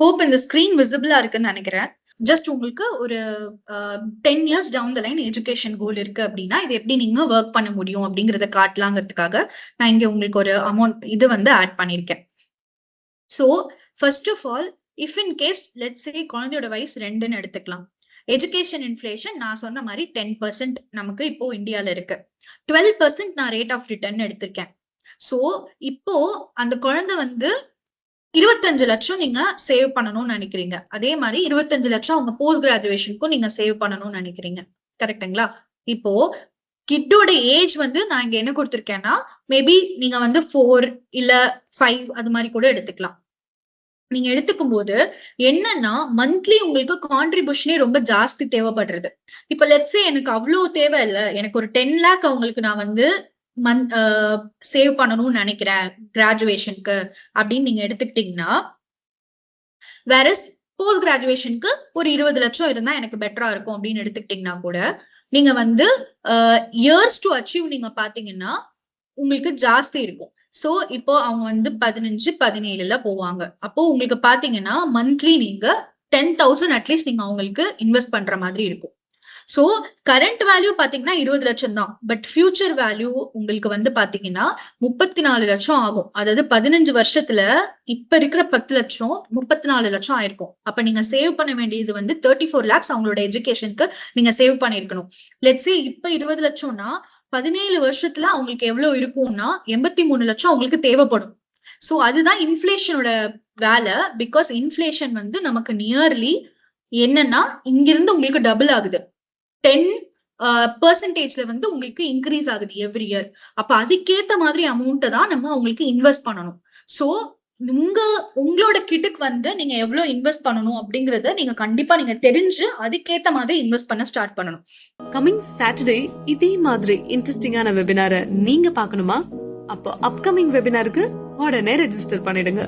Hope இந்த screen விசிபிளா இருக்குன்னு நினைக்கிறேன். ஜஸ்ட் உங்களுக்கு ஒரு ten years down the line education goal இருக்கு அப்படின்னா இது எப்படி நீங்க ஒர்க் பண்ண முடியும் அப்படிங்கறத காட்டலாங்கிறதுக்காக நான் இங்க உங்களுக்கு ஒரு அமௌண்ட் இது வந்து ஆட் பண்ணியிருக்கேன். So first of all if in case let's say குழந்தையோட வயசு ரெண்டுன்னு எடுத்துக்கலாம். எஜுகேஷன் இன்ஃபிளேஷன் நான் சொன்ன மாதிரி டென் பர்சன்ட் நமக்கு இப்போ இந்தியால இருக்கு. டுவெல் பர்சன்ட் நான் ரேட் ஆஃப் ரிட்டர்ன் எடுத்திருக்கேன். ஸோ இப்போ அந்த குழந்தை வந்து இருபத்தஞ்சு லட்சம் நீங்க சேவ் பண்ணணும்னு நினைக்கிறீங்க. அதே மாதிரி இருபத்தஞ்சு லட்சம் அவங்க போஸ்ட் கிராஜுவேஷனுக்கும் நீங்க சேவ் பண்ணணும்னு நினைக்கிறீங்க. கரெக்ட்டுங்களா இப்போ கிட்டோட ஏஜ் வந்து நான் இங்க என்ன கொடுத்துருக்கேன்னா மேபி நீங்க வந்து ஃபோர் இல்ல ஃபைவ் அது மாதிரி கூட எடுத்துக்கலாம். நீங்க எடுத்துக்கும் போது என்னன்னா மந்த்லி உங்களுக்கு கான்ட்ரிபியூஷனே ரொம்ப ஜாஸ்தி தேவைப்படுறது. இப்ப லெட்ஸே எனக்கு அவ்வளோ தேவை இல்லை எனக்கு ஒரு டென் லேக் அவங்களுக்கு நான் வந்து மந்த் சேவ் பண்ணணும்னு நினைக்கிறேன் கிராஜுவேஷனுக்கு அப்படின்னு நீங்க எடுத்துக்கிட்டீங்கன்னா வேற போஸ்ட் கிராஜுவேஷனுக்கு ஒரு இருபது லட்சம் இருந்தா எனக்கு பெட்டரா இருக்கும் அப்படின்னு எடுத்துக்கிட்டீங்கன்னா கூட நீங்க வந்து இயர்ஸ் டு அச்சீவ் நீங்க பாத்தீங்கன்னா உங்களுக்கு ஜாஸ்தி இருக்கும். சோ இப்போ அவங்க வந்து பதினஞ்சு பதினேழுல போவாங்க. அப்போ உங்களுக்கு பாத்தீங்கன்னா மந்த்லி நீங்க டென் தௌசண்ட் அட்லீஸ்ட் நீங்க அவங்களுக்கு இன்வெஸ்ட் பண்ற மாதிரி இருக்கும். சோ கரண்ட் வேல்யூ பாத்தீங்கன்னா இருபது லட்சம் தான். பட் ஃபியூச்சர் வேல்யூ உங்களுக்கு வந்து பாத்தீங்கன்னா முப்பத்தி நாலு லட்சம் ஆகும். அதாவது பதினஞ்சு வருஷத்துல இப்ப இருக்கிற பத்து லட்சம் முப்பத்தி நாலு லட்சம் ஆயிருக்கும். அப்ப நீங்க சேவ் பண்ண வேண்டியது வந்து தேர்ட்டி ஃபோர் லேக்ஸ் அவங்களோட எஜுகேஷனுக்கு நீங்க சேவ் பண்ணிருக்கணும் லெட்ஸே இப்ப இருபது லட்சம்னா பதினேழு வருஷத்துல அவங்களுக்கு எவ்வளவு இருக்கும்னா எண்பத்தி மூணு லட்சம் அவங்களுக்கு தேவைப்படும். சோ அதுதான் இன்ஃபிளேஷனோட வேலை. பிகாஸ் இன்ஃபிளேஷன் வந்து நமக்கு நியர்லி என்னன்னா இங்கிருந்து உங்களுக்கு டபுள் ஆகுது. டென் பர்சன்டேஜ்ல வந்து உங்களுக்கு இன்க்ரீஸ் ஆகுது எவ்ரி இயர் அப்ப அதுக்கேத்த மாதிரி அமௌண்ட்டை தான் நம்ம உங்களுக்கு இன்வெஸ்ட் பண்ணணும். சோ உங்க உங்களோட கிட்டுக்கு வந்து நீங்க எவ்வளவு இன்வெஸ்ட் பண்ணணும் அப்படிங்கறத நீங்க கண்டிப்பா நீங்க தெரிஞ்சு அதுக்கேத்த மாதிரி இன்வெஸ்ட் பண்ண ஸ்டார்ட் பண்ணணும். கமிங் சாட்டர்டே இதே மாதிரி இன்ட்ரெஸ்டிங்கான வெபினார நீங்க பார்க்கணுமா? அப்போ அப்கமிங் வெபினாருக்கு உடனே ரெஜிஸ்டர் பண்ணிடுங்க.